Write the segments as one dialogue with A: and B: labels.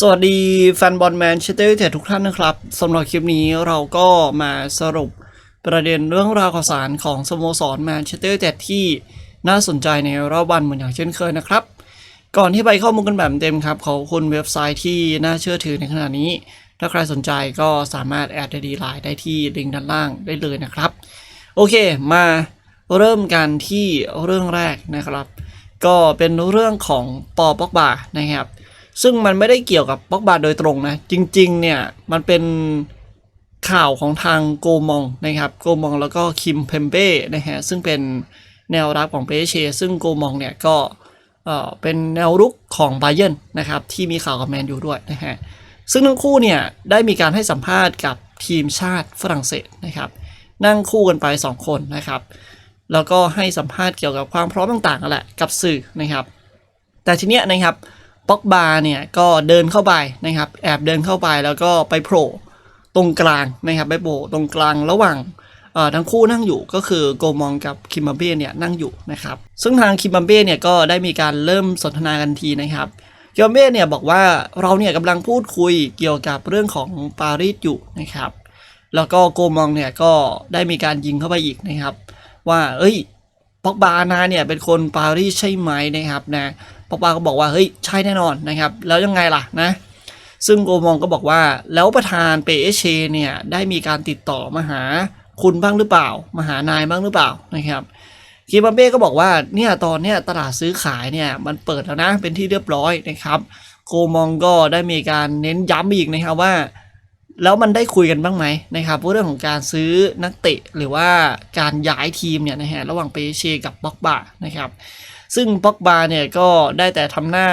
A: สวัสดีแฟนบอลแมนเชสเตอร์ยูไนเต็ดทุกท่านนะครับสำหรับคลิปนี้เราก็มาสรุปประเด็นเรื่องราวข่าวสารของสโมสรแมนเชสเตอร์ยูไนเต็ดที่น่าสนใจในรอบวันเหมือนอย่างเช่นเคยนะครับ ก่อนที่ไปข้อมูลกันแบบเต็มครับ ขอบคุณเว็บไซต์ที่น่าเชื่อถือในขณะนี้ ถ้าใครสนใจก็สามารถแอดดีไลน์ได้ที่ลิงก์ด้านล่างได้เลยนะครับ โอเคมาเริ่มกันที่เรื่องแรกนะครับ ก็เป็นเรื่องของปอปอกบานะครับ ซึ่งมันไม่ได้เกี่ยวกับปอกบาโดยตรงนะ จริง ๆ เนี่ย มันเป็นข่าวของทางโกมองนะครับ โกมองแล้วก็คิมเพมเป้นะฮะ ซึ่งเป็นแนวรับของเปเชซึ่งโกมองเนี่ยก็เอ่อเป็นแนวรุกของไบเยนนะครับ ที่มีข่าวกับแมนยูด้วยนะฮะ ซึ่งทั้งคู่เนี่ย ได้มีการให้สัมภาษณ์กับทีมชาติฝรั่งเศสนะครับ นั่งคู่กันไป 2 คนนะครับ แล้วก็ให้สัมภาษณ์เกี่ยวกับความพร้อมต่างๆนั่นแหละกับสื่อนะครับ แต่ทีเนี้ยนะครับ ป็อกบาเนี่ยก็เดินเข้าไปนะครับ แอบเดินเข้าไปแล้วก็ไปโผล่ตรงกลางนะครับไปโผล่ตรงกลางระหว่างทั้งคู่นั่งอยู่ก็คือโกมองกับคิมบัมเบ้เนี่ยนั่งอยู่นะครับ ซึ่งทางคิมบัมเบ้เนี่ยก็ได้มีการเริ่มสนทนากันทีนะครับคิมบัมเบ้เนี่ยบอกว่าเราเนี่ยกำลังพูดคุยเกี่ยวกับเรื่องของปารีสอยู่นะครับ แล้วก็โกมองเนี่ยก็ได้มีการยิงเข้าไปอีกนะครับ ว่าเอ้ยป็อกบานาเนี่ยเป็นคนปารีสใช่ไหมนะครับนะ ปอกบาก็บอกว่าเฮ้ยใช่แน่นอนนะครับ แล้วยังไงล่ะนะ ซึ่งโกมองก็บอกว่าแล้วประธานเปเอเชเนี่ยได้มีการติดต่อมาหาคุณบ้างหรือเปล่า มาหานายบ้างหรือเปล่านะครับคิบัมเบ้ก็บอกว่าเนี่ยตอนเนี้ยตลาดซื้อขายเนี่ยมันเปิดแล้วนะเป็นที่เรียบร้อยนะครับ โกมองก็ได้มีการเน้นย้ำอีกนะครับว่า แล้วมันได้คุยกันบ้างไหมนะครับเรื่องของการซื้อนักเตะหรือว่าการย้ายทีมเนี่ยนะฮะระหว่างเปเชกับบ็อกบานะครับ ซึ่งบ็อกบาเนี่ยก็ได้แต่ทำหน้า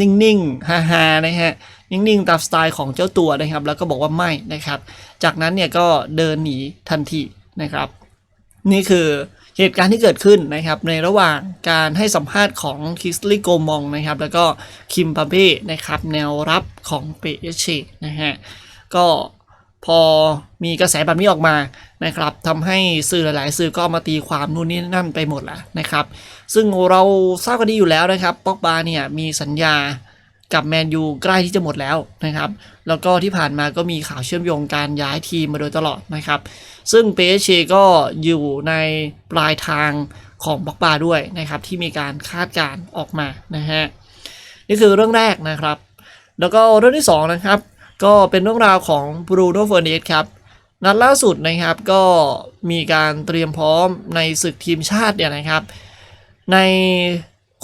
A: นิ่งๆฮาๆนะฮะนิ่งๆตามสไตล์ของเจ้าตัวนะครับ แล้วก็บอกว่าไม่นะครับ จากนั้นเนี่ยก็เดินหนีทันทีนะครับ นี่คือเหตุการณ์ที่เกิดขึ้นนะครับ ในระหว่างการให้สัมภาษณ์ของคิสลีโกมองนะครับ แล้วก็คิมปาเป้นะครับ แนวรับของเปเชนะฮะก็ พอมีกระแสแบบนี้ออกมานะครับทำให้สื่อหลาย ๆ สื่อก็มาตีความนู่นนี่นั่นไปหมดแล้วนะครับ ซึ่งเราทราบกันดีอยู่แล้วนะครับป็อกบาเนี่ยมีสัญญากับแมนยูใกล้ที่จะหมดแล้วนะครับ แล้วก็ที่ผ่านมาก็มีข่าวเชื่อมโยงการย้ายทีมมาโดยตลอดนะครับ ซึ่งเปเชก็อยู่ในปลายทางของบ็อกบาด้วยนะครับ ที่มีการคาดการณ์ออกมานะฮะนี่คือเรื่องแรกนะครับ แล้วก็เรื่องที่สองนะครับ ก็เป็นเรื่องราวของบรูโน่เฟอร์เนสครับ นัดล่าสุดนะครับก็มีการเตรียมพร้อมในศึกทีมชาติเนี่ยนะครับ ใน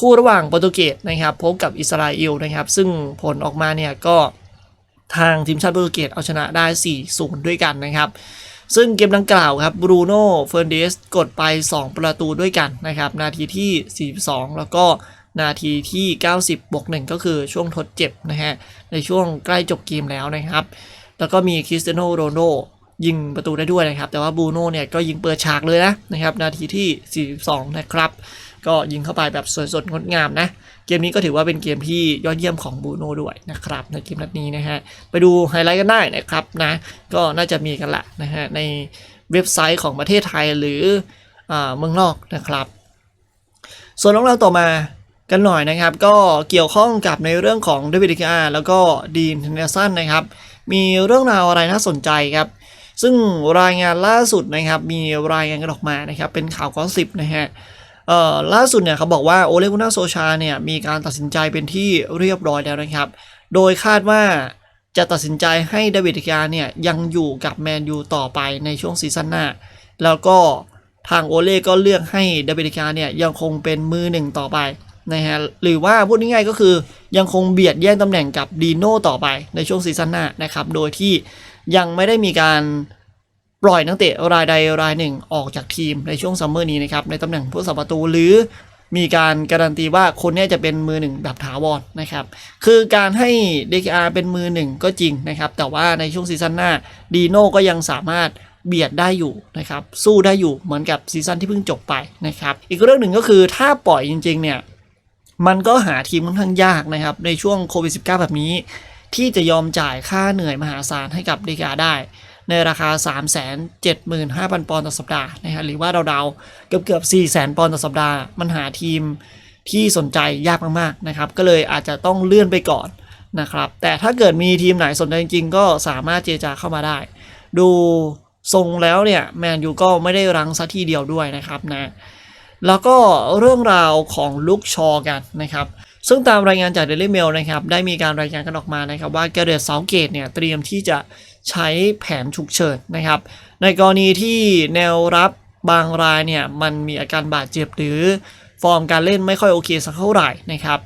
A: คู่ระหว่างโปรตุเกสนะครับพบกับอิสราเอลนะครับ ซึ่งผลออกมาเนี่ยก็ทางทีมชาติโปรตุเกสเอาชนะได้ 4-0 ด้วยกันนะครับ ซึ่งเกมดังกล่าวครับบรูโน่เฟอร์เนสกดไป 2 ประตูด้วยกันนะครับ นาทีที่ 42 แล้วก็ นาทีที่ 90บวก1ก็คือช่วงทดเจ็บนะฮะ ในช่วงใกล้จบเกมแล้วนะครับ แล้วก็มีคริสเตียโนโรนัลโดยิงประตูได้ด้วยนะครับ แต่ว่าบูโน่เนี่ยก็ยิงเปิดฉากเลยนะนะครับ นาทีที่ 42 นะครับ ก็ยิงเข้าไปแบบสวยสดงดงามนะ เกมนี้ก็ถือว่าเป็นเกมที่ยอดเยี่ยมของบูโน่ด้วยนะครับ ในเกมนัดนี้นะฮะ ไปดูไฮไลท์กันได้นะครับนะ ก็น่าจะมีกันแหละนะฮะ ในเว็บไซต์ของประเทศไทยหรืออเมืองนอกนะครับ ส่วนเรื่องราต่อมา กันหน่อยนะครับ ก็เกี่ยวข้องกับในเรื่องของเดวิดกาแล้วก็ดีนเทนเนสันนะครับ มีเรื่องราวอะไรน่าสนใจครับ ซึ่งรายงานล่าสุดนะครับ มีรายงานกันออกมานะครับ เป็นข่าวกอสิบนะฮะเอ่อล่าสุดเนี่ยเขาบอกว่าโอเลกุนาโซชาเนี่ยมีการตัดสินใจเป็นที่เรียบร้อยแล้วนะครับ โดยคาดว่าจะตัดสินใจให้เดวิดกาเนี่ยยังอยู่กับแมนยูต่อไปในช่วงซีซั่นหน้า แล้วก็ทางโอเล่ก็เลือกให้เดวิดกาเนี่ยยังคงเป็นมือหนึ่งต่อไป นะฮะหรือว่าพูดง่ายๆก็คือยังคงเบียดแย่งตำแหน่งกับดีโน่ต่อไปในช่วงซีซั่นหน้านะครับ โดยที่ยังไม่ได้มีการปล่อยนักเตะรายใดรายหนึ่งออกจากทีมในช่วงซัมเมอร์นี้นะครับ ในตำแหน่งผู้สับประตูหรือมีการการันตีว่าคนนี้จะเป็นมือหนึ่งแบบถาวรนะครับ คือการให้ DKR เป็นมือหนึ่งก็จริงนะครับ แต่ว่าในช่วงซีซั่นหน้าดีโน่ก็ยังสามารถเบียดได้อยู่นะครับ สู้ได้อยู่เหมือนกับซีซั่นที่เพิ่งจบไปนะครับ อีกเรื่องหนึ่งก็คือถ้าปล่อยจริง ๆ เนี่ย มันก็หาทีมค่อนข้างยากนะครับ ในช่วงโควิด -19 แบบนี้ ที่จะยอมจ่ายค่าเหนื่อยมหาศาลให้กับเดกาได้ ในราคา 375,000 ปอนด์ต่อสัปดาห์นะฮะหรือว่าเดาๆเกือบเกือบ400,000 ปอนด์ต่อสัปดาห์ มันหาทีมที่สนใจยากมากๆนะครับ ก็เลยอาจจะต้องเลื่อนไปก่อนนะครับ แต่ถ้าเกิดมีทีมไหนสนใจจริงๆ ก็สามารถเจรจาเข้ามาได้ ดูทรงแล้วเนี่ยแมนยูก็ไม่ได้รั้งซะทีเดียวด้วยนะครับนะ แล้วก็เรื่องราวของลุกชอกันนะครับซึ่งตามรายงานจาก Daily Mail นะครับได้มีการรายงานกันออกมานะครับว่าแกเรตเซาเกตเนี่ยเตรียมที่จะใช้แผนฉุกเฉินนะครับในกรณีที่แนวรับบางรายเนี่ยมันมีอาการบาดเจ็บหรือ ฟอร์มการเล่นไม่ค่อยโอเคสักเท่าไหร่นะครับ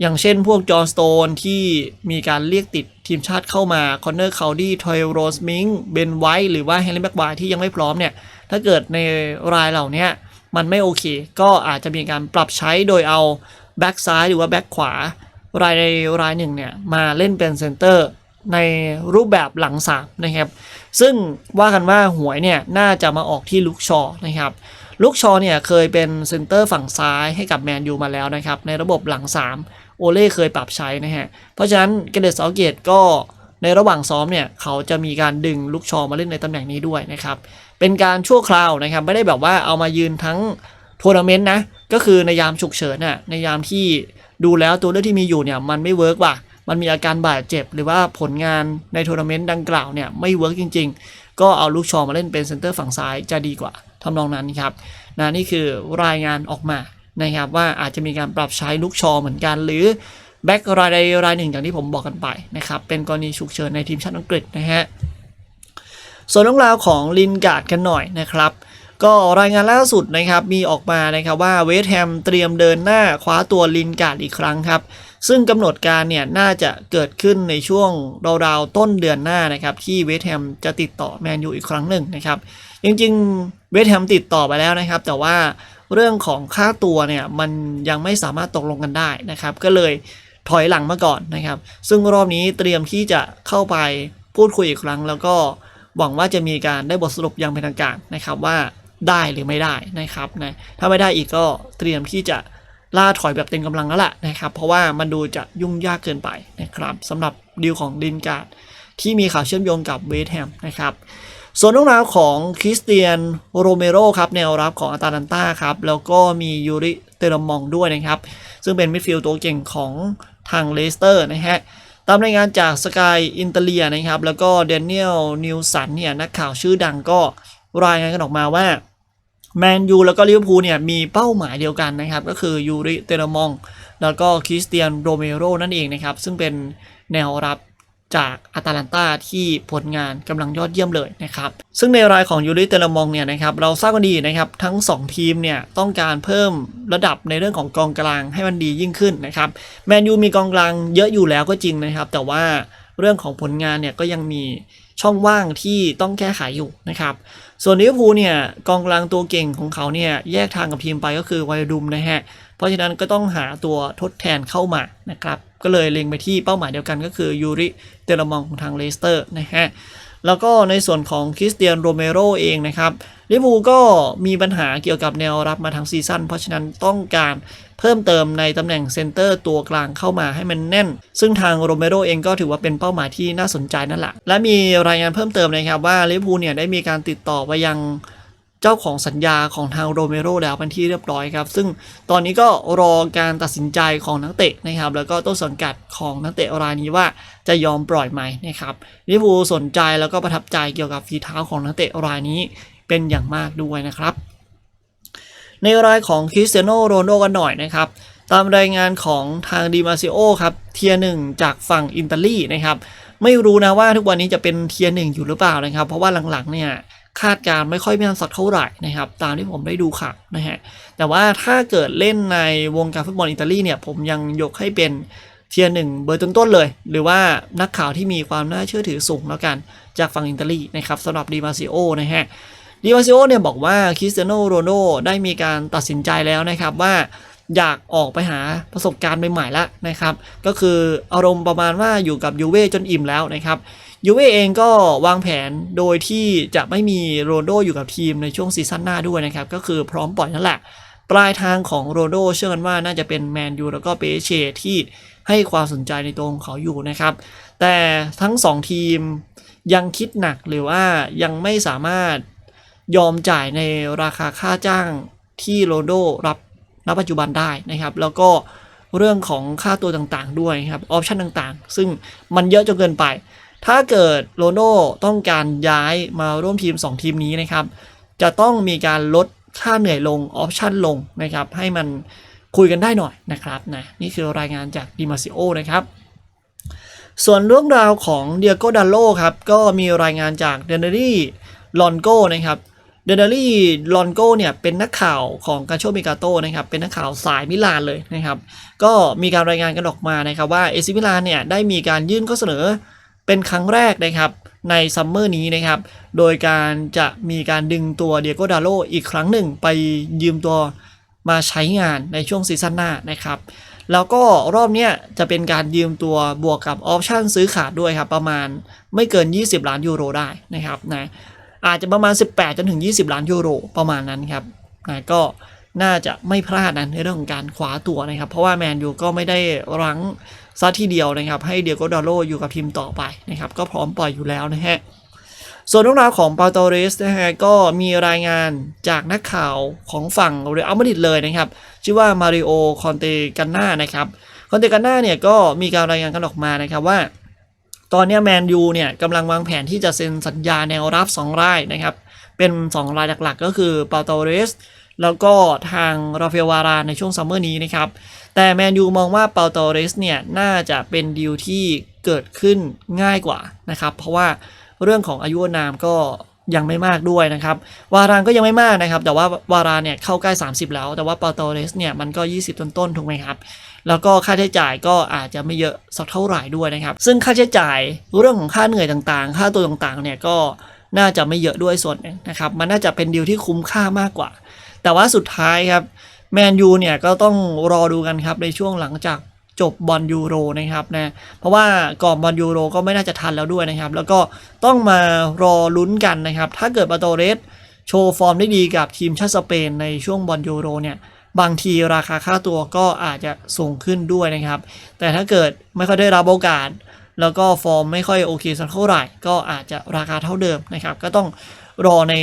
A: อย่างเช่นพวกจอห์นสโตนที่มีการเรียกติดทีมชาติเข้ามาคอนเนอร์คาวดี้ทอยโรสมิงเบนไวท์หรือว่าเฮนรี่แบ็กไวที่ยังไม่พร้อมเนี่ยถ้าเกิดในรายเหล่านี้ มันไม่โอเค ก็อาจจะมีการปรับใช้โดยเอาแบ็กซ้ายหรือว่าแบ็กขวารายใดรายหนึ่งเนี่ยมาเล่นเป็นเซนเตอร์ในรูปแบบหลังสามนะครับ ซึ่งว่ากันว่าหวยเนี่ยน่าจะมาออกที่ลุกชอนะครับลุกชอเนี่ยเคยเป็นเซนเตอร์ฝั่งซ้ายให้กับแมนยูมาแล้วนะครับ ในระบบหลัง 3 โอเล่เคยปรับใช้นะฮะ เพราะฉะนั้นเกเดตเซาเกตก็ในระหว่างซ้อมเนี่ย เขาจะมีการดึงลุกชอมาเล่นในตำแหน่งนี้ด้วยนะครับ เป็นการชั่วคราวนะครับ ไม่ได้แบบว่าเอามายืนทั้งทัวร์นาเมนต์นะ ก็คือในยามฉุกเฉินน่ะในยามที่ดูแล้วตัวเลือกที่มีอยู่เนี่ยมันไม่เวิร์กว่ะมันมีอาการบาดเจ็บ หรือว่าผลงานในทัวร์นาเมนต์ดังกล่าวเนี่ยไม่เวิร์กจริง ๆ ก็เอาลูกชอมาเล่นเป็นเซนเตอร์ฝั่งซ้ายจะดีกว่าทำนองนั้นครับนะนี่คือรายงานออกมานะครับว่าอาจจะมีการปรับใช้ลูกชอเหมือนกัน หรือแบ็กรายใดรายหนึ่งอย่างที่ผมบอกกันไปนะครับเป็นกรณีฉุกเฉินในทีมชาติอังกฤษนะฮะ ส่วนเรื่องราวของลินการ์ดกันหน่อยนะครับ ก็รายงานล่าสุดนะครับมีออกมานะครับว่าเวสต์แฮมเตรียมเดินหน้าคว้าตัวลินการ์ดอีกครั้งครับ ซึ่งกำหนดการเนี่ยน่าจะเกิดขึ้นในช่วงราวๆต้นเดือนหน้านะครับที่เวสต์แฮมจะติดต่อแมนยูอีกครั้งหนึ่งนะครับจริงๆเวสต์แฮมติดต่อไปแล้วนะครับ แต่ว่าเรื่องของค่าตัวเนี่ยมันยังไม่สามารถตกลงกันได้นะครับ ก็เลยถอยหลังมาก่อนนะครับ ซึ่งรอบนี้เตรียมที่จะเข้าไปพูดคุยอีกครั้งแล้วก็ หวังว่าจะมีการได้บทสรุปอย่างเป็นทางการนะครับว่าได้หรือไม่ได้นะครับนะถ้าไม่ได้อีกก็เตรียมที่จะล่าถอยแบบเต็มกำลังแล้วล่ะนะครับ เพราะว่ามันดูจะยุ่งยากเกินไปนะครับสำหรับดีลของดินการ์ดที่มีข่าวเชื่อมโยงกับเวสต์แฮมนะครับส่วนเรื่องราวของคริสเตียนโรเมโรครับแนวรับของอาตาลันตาครับแล้วก็มียูริเตเรมองด้วยนะครับ ซึ่งเป็นมิดฟิลด์ตัวเก่งของทางเลสเตอร์นะฮะ ตามรายงานจากสกายอินเตเลียนะครับ แล้วก็เดนเนียลนิวสันเนี่ยนักข่าวชื่อดังก็รายงานกันออกมาว่าแมนยูแล้วก็ลิเวอร์พูลเนี่ยมีเป้าหมายเดียวกันนะครับ ก็คือยูริเตอรมอง แล้วก็คริสเตียนโรเมโรนั่นเองนะครับ ซึ่งเป็นแนวรับ จากอาตาลันตาที่ผลงานกำลังยอดเยี่ยมเลยนะครับ ซึ่งในรายของยูริเตลมองเนี่ยนะครับเราทราบกันดีนะครับทั้ง 2 ทีมเนี่ยต้องการเพิ่มระดับในเรื่องของกองกลางให้มันดียิ่งขึ้นนะครับแมนยูมีกองกลางเยอะอยู่แล้วก็จริงนะครับ แต่ว่าเรื่องของผลงานเนี่ยก็ยังมีช่องว่างที่ต้องแก้ไขอยู่นะครับ ส่วนลิเวอร์พูลเนี่ยกองกลางตัวเก่งของเขาเนี่ยแยกทางกับทีมไปก็คือไวดุมนะฮะ เพราะฉะนั้นก็ต้องหาตัวทดแทนเข้ามานะครับ ก็เลยเล็งไปที่เป้าหมายเดียวกันก็คือยูริเตลมองของทางเลสเตอร์นะฮะแล้วก็ในส่วนของคริสเตียนโรเมโรเองนะครับลิเวอร์พูก็มีปัญหาเกี่ยวกับแนวรับมาทั้งซีซั่นเพราะฉะนั้นต้องการเพิ่มเติมในตำแหน่งเซนเตอร์ตัวกลางเข้ามาให้มันแน่น ซึ่งทางโรเมโรเองก็ถือว่าเป็นเป้าหมายที่น่าสนใจนั่นแหละและมีรายงานเพิ่มเติมนะครับว่าลิเวอร์พูเนี่ยได้มีการติดต่อไปยัง จ้าของสัญญาของทางโรเมโรแล้วเป็นที่เรียบร้อยครับ ซึ่งตอนนี้ก็รอการตัดสินใจของนักเตะนะครับ แล้วก็ต้นสังกัดของนักเตะรายนี้ว่าจะยอมปล่อยไหมนะครับลิเวอร์พูลสนใจแล้วก็ประทับใจเกี่ยวกับฝีเท้าของนักเตะรายนี้เป็นอย่างมากด้วยนะครับ ในรายของคริสเตียโนโรนโดกันหน่อยนะครับตามรายงานของทางดิมาซิโอครับเทียหนึ่งจากฝั่งอิตาลีนะครับ ไม่รู้นะว่าทุกวันนี้จะเป็นเทียหนึ่งอยู่หรือเปล่านะครับ เพราะว่าหลังๆเนี่ย คาดการณ์ไม่ค่อยแม่นสักเท่าไหร่นะครับตามที่ผมได้ดูข่าวนะฮะแต่ว่าถ้าเกิดเล่นในวงการฟุตบอลอิตาลีเนี่ยผมยังยกให้เป็นเทียร์หนึ่งเบอร์ต้นๆเลย หรือว่านักข่าวที่มีความน่าเชื่อถือสูงแล้วกันจากฝั่งอิตาลีนะครับสำหรับดิมาซิโอนะฮะดิมาซิโอเนี่ยบอกว่าคริสเตียโนโรนโดได้มีการตัดสินใจแล้วนะครับว่า อยากออกไปหาประสบการณ์ใหม่ๆแล้วนะครับ ก็คืออารมณ์ประมาณว่าอยู่กับยูเว่จนอิ่มแล้วนะครับยูเว่เองก็วางแผนโดยที่จะไม่มีโรนโดอยู่กับทีมในช่วงซีซั่นหน้าด้วยนะครับ ก็คือพร้อมปล่อยนั่นแหละ ปลายทางของโรนโดเชื่อกันว่าน่าจะเป็นแมนยูแล้วก็เปเชที่ให้ความสนใจในตัวของเขาอยู่นะครับ แต่ทั้งสองทีมยังคิดหนักหรือว่ายังไม่สามารถยอมจ่ายในราคาค่าจ้างที่โรนโดรับ ณปัจจุบันได้นะครับ แล้วก็เรื่องของค่าตัวต่างๆด้วยครับออปชันต่างๆ ซึ่งมันเยอะจนเกินไป ถ้าเกิดโรโน่ต้องการย้ายมาร่วมทีม 2 ทีมนี้นะครับ จะต้องมีการลดค่าเหนื่อยลงออปชันลงนะครับ ให้มันคุยกันได้หน่อยนะครับนะนี่คือรายงานจากดิมาซิโอนะครับ ส่วนเรื่องราวของเดียโกดาโลครับ ก็มีรายงานจากเดนเนอรี่ลอนโกนะครับ เดนเนอรี่ลอนโกเนี่ยเป็นนักข่าวของกาโชเมกาโตนะครับเป็นนักข่าวสายมิลานเลยนะครับก็มีการรายงานกันออกมานะครับว่าเอซิมิลานเนี่ยได้มีการยื่นข้อเสนอเป็นครั้งแรกนะครับในซัมเมอร์นี้นะครับโดยการจะมีการดึงตัวเดียโกดาโลอีกครั้งหนึ่งไปยืมตัวมาใช้งานในช่วงซีซั่นหน้านะครับแล้วก็รอบนี้จะเป็นการยืมตัวบวกกับออปชั่นซื้อขาดด้วยครับประมาณไม่เกิน 20 ล้านยูโรได้นะครับนะ อาจจะประมาณ 18 จนถึง 20 ล้านยูโรประมาณนั้นครับนะก็น่าจะไม่พลาดนะในเรื่องของการคว้าตัวนะครับ เพราะว่าแมนยูก็ไม่ได้รั้งซะทีเดียวนะครับ ให้เดียโกดาโลอยู่กับทีมต่อไปนะครับ ก็พร้อมปล่อยอยู่แล้วนะฮะส่วนเรื่องราวของปาโตเรสนะฮะก็มีรายงานจากนักข่าวของฝั่งเรอัลมาดริดเลยนะครับ ชื่อว่ามาริโอคอนเตกันนานะครับคอนเตกันนาเนี่ยก็มีการรายงานกันออกมานะครับว่า ตอนนี้แมนยูเนี่ยกำลังวางแผนที่จะเซ็นสัญญาแนวรับ 2 รายนะครับ เป็น 2 รายหลักๆ ก็คือปาโตเรสแล้วก็ทางราฟาเอลวาราในช่วงซัมเมอร์นี้นะครับ แต่แมนยูมองว่าเปาโตเรสเนี่ยน่าจะเป็นดีลที่เกิดขึ้นง่ายกว่านะครับ เพราะว่าเรื่องของอายุนามก็ยังไม่มากด้วยนะครับ วารานก็ยังไม่มากนะครับ แต่ว่าวารานเนี่ยเข้าใกล้ 30 แล้ว แต่ว่าเปาโตเรสเนี่ยมันก็ 20 ต้นๆถูกไหมครับ แล้วก็ค่าใช้จ่ายก็อาจจะไม่เยอะสักเท่าไหร่ด้วยนะครับ ซึ่งค่าใช้จ่ายเรื่องของค่าเหนื่อยต่างๆ ค่าตัวต่างๆเนี่ยก็น่าจะไม่เยอะด้วยส่วนหนึ่งนะครับ มันน่าจะเป็นดีลที่คุ้มค่ามากกว่า แต่ว่าสุดท้ายครับแมนยูเนี่ยก็ต้องรอดูกันครับในช่วงหลังจากจบบอลยูโรนะครับนะเพราะว่าก่อนบอลยูโรก็ไม่น่าจะทันแล้วด้วยนะครับ แล้วก็ต้องมารอลุ้นกันนะครับ ถ้าเกิดปาโตเรสโชว์ฟอร์มได้ดีกับทีมชาติสเปนในช่วงบอลยูโรเนี่ย บางทีราคาค่าตัวก็อาจจะสูงขึ้นด้วยนะครับ แต่ถ้าเกิดไม่ค่อยได้รับโอกาส แล้วก็ฟอร์มไม่ค่อยโอเคสักเท่าไหร่ ก็อาจจะราคาเท่าเดิมนะครับ ก็ต้องรอใน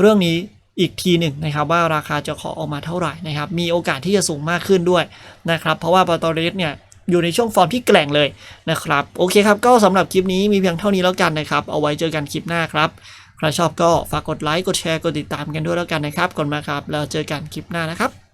A: เรื่องนี้อีกทีหนึ่งนะครับว่าราคาจะขอออกมาเท่าไหร่นะครับ มีโอกาสที่จะสูงมากขึ้นด้วยนะครับ เพราะว่าปาตอเรสเนี่ยอยู่ในช่วงฟอร์มที่แกร่งเลยนะครับ โอเคครับ ก็สำหรับคลิปนี้มีเพียงเท่านี้แล้วกันนะครับ เอาไว้เจอกันคลิปหน้าครับใครชอบก็ฝากกดไลค์กดแชร์กดติดตามกันด้วยแล้วกันนะครับก่อนมาครับแล้วเจอกันคลิปหน้านะครับ